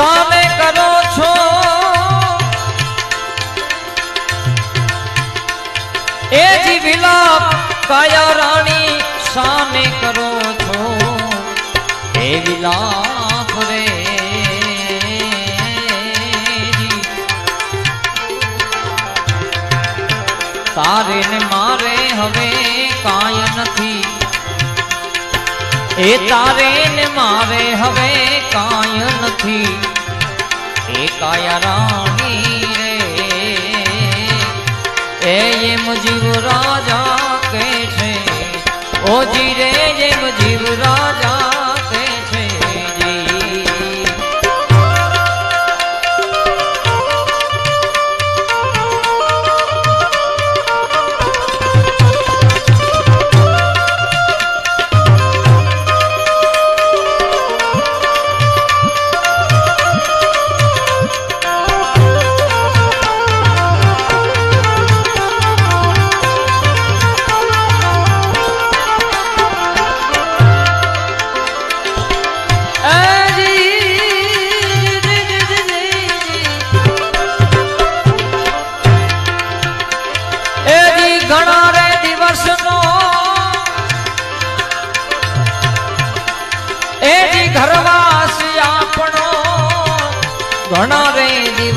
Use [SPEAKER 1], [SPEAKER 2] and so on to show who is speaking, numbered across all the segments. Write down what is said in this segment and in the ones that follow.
[SPEAKER 1] સામે કરો છો? એ જી વિલાપ કાયા રાણી સામે કરો છો? એ વિલાપ રે. તારે ને મારે હવે કાય નથી. એ તારે ને મારે હવે કાય નથી. એ કાયા રાણી રે. એ એમ જીવ રાજા કે છે? ઓ જી રે એમ જીવ રાજા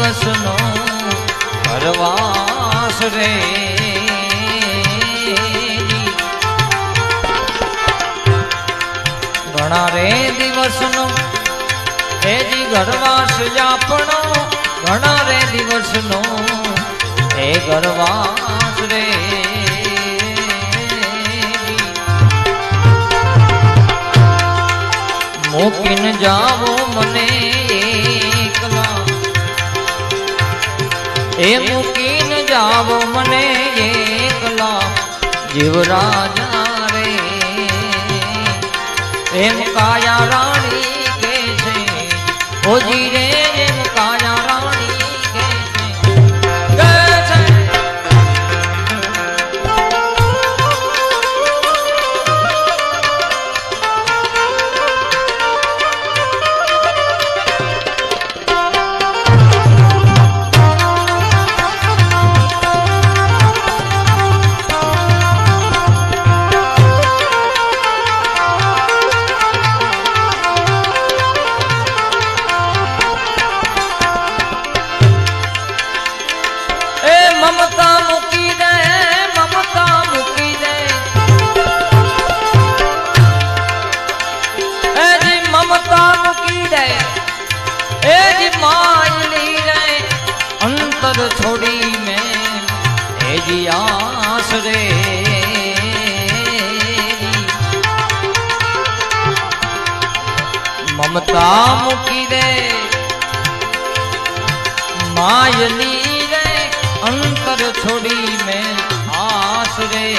[SPEAKER 1] દિવસનો પરવાસ રે. ઘણા રે દિવસનો એજી ઘરવાસ આપણો ઘણા રે દિવસનો, એ ઘરવાસ રે. મૂકીને જાવો મને. એ મૂકીને જાવો મને એકલા. જીવ રાજા રે. એમ કાયા રાણી કે છે? ઓજી રે મમતા મૂકી દે માયલી રે અંતર છોડી મેં આસ રે.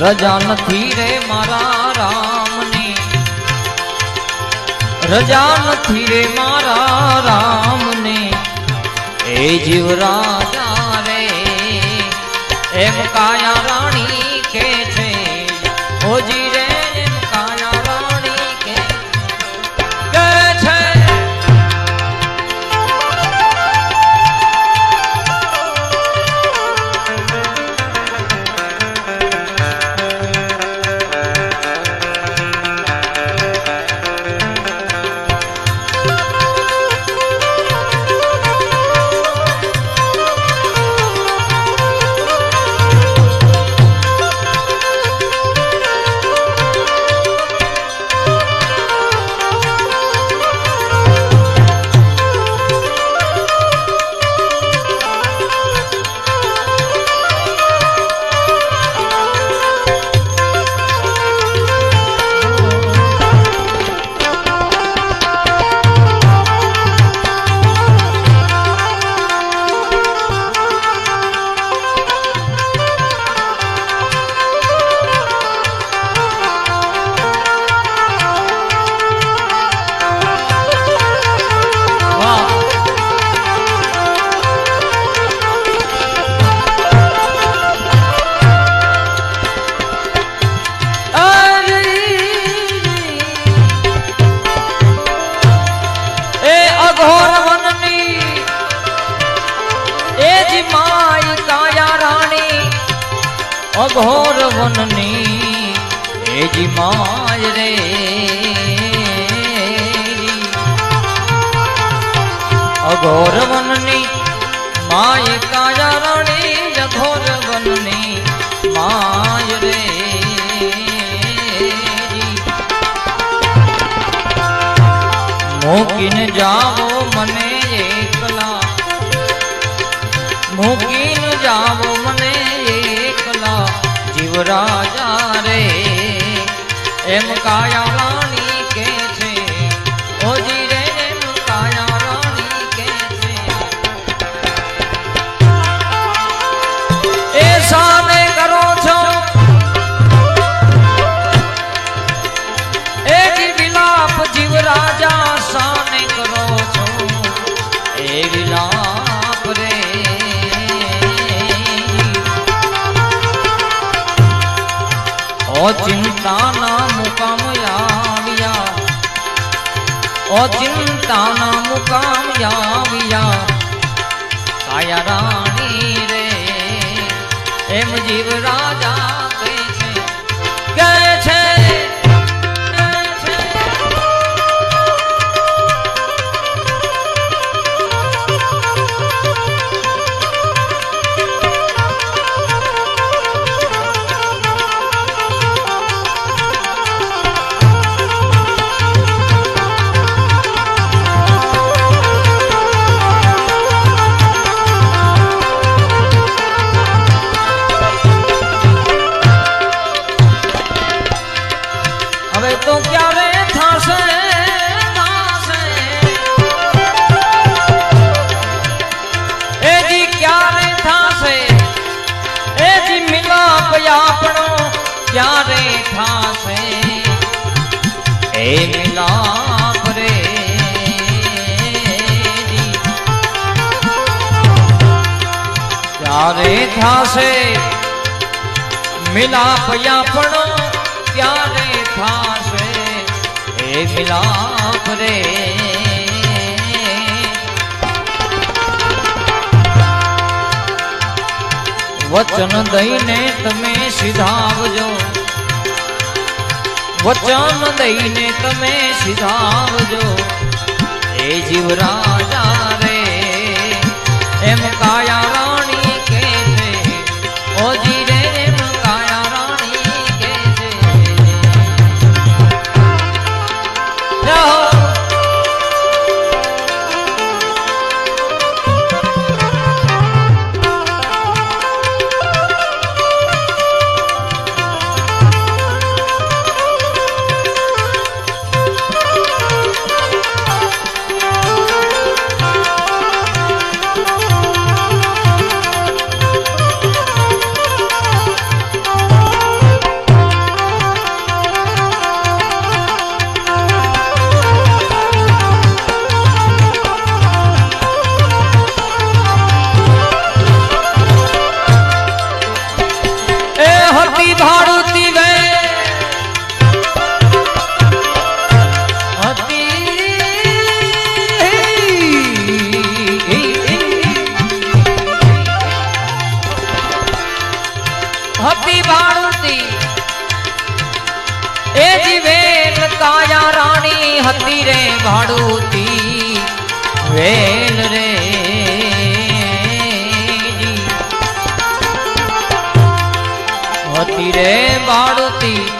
[SPEAKER 1] રજા નથી રે મારા રામની. રજા નથી રે મારા રામની. એ જીવ રાજા રે. એમ કાયા અઘોર વનની માય કાયા રાણી અઘોર વનની માય રે મૂકીને જાવો મને એકલા મૂકીને જાવો મને એકલા જીવ રાજા રે એમ કાયા કાયા રાણી રે. એમ જીવ રાજા એ મિલાપ રે જી. ક્યારે થશે મિલાપ આપણો ક્યારે થાશે એ મિલાપ રે વચન દઈને તમે સિધાવજો વચન દઈને તમે સિધાવજો. એ જીવ રાજા રે. એમ કાયા હતી રે ભાડુતી? વેલ રે. હતી રે ભાડુતી.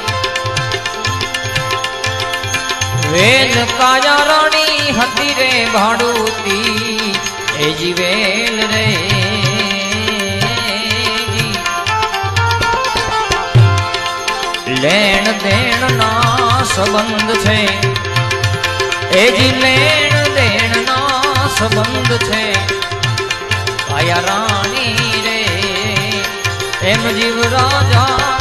[SPEAKER 1] વેલ કાયા રાણી હતી રે ભાડુતી. એ જીવેલ રે. લેણ દેણ ના સંબંધ છે. એ જી લેણ દેણ ના સંબંધ છે. આયા રાણી રે એમ જીવ રાજા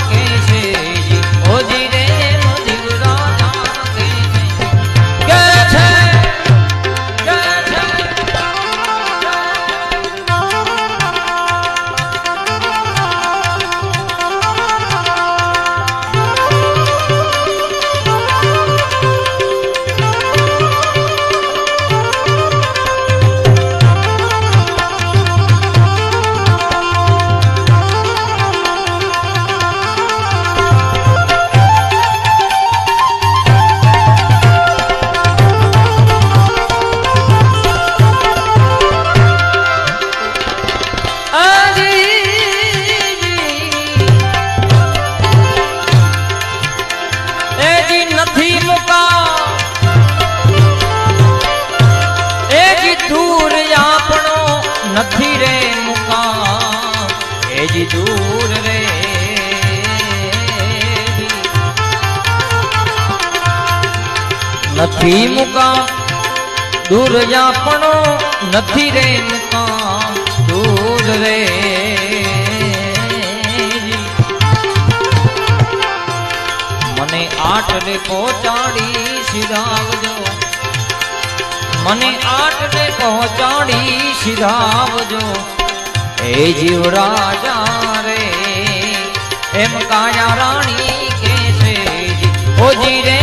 [SPEAKER 1] નથી રે એજી દૂર રે. નથી મુકા દૂર જાપણો નથી રે મુકા દૂર રે. મને આટલે પહોંચાડી સીધાવજો મને આટને પહોંચાડી સીધાવજો. એ જીવ રાજા રે, એમ કાયા રાણી કે છે ઓ રે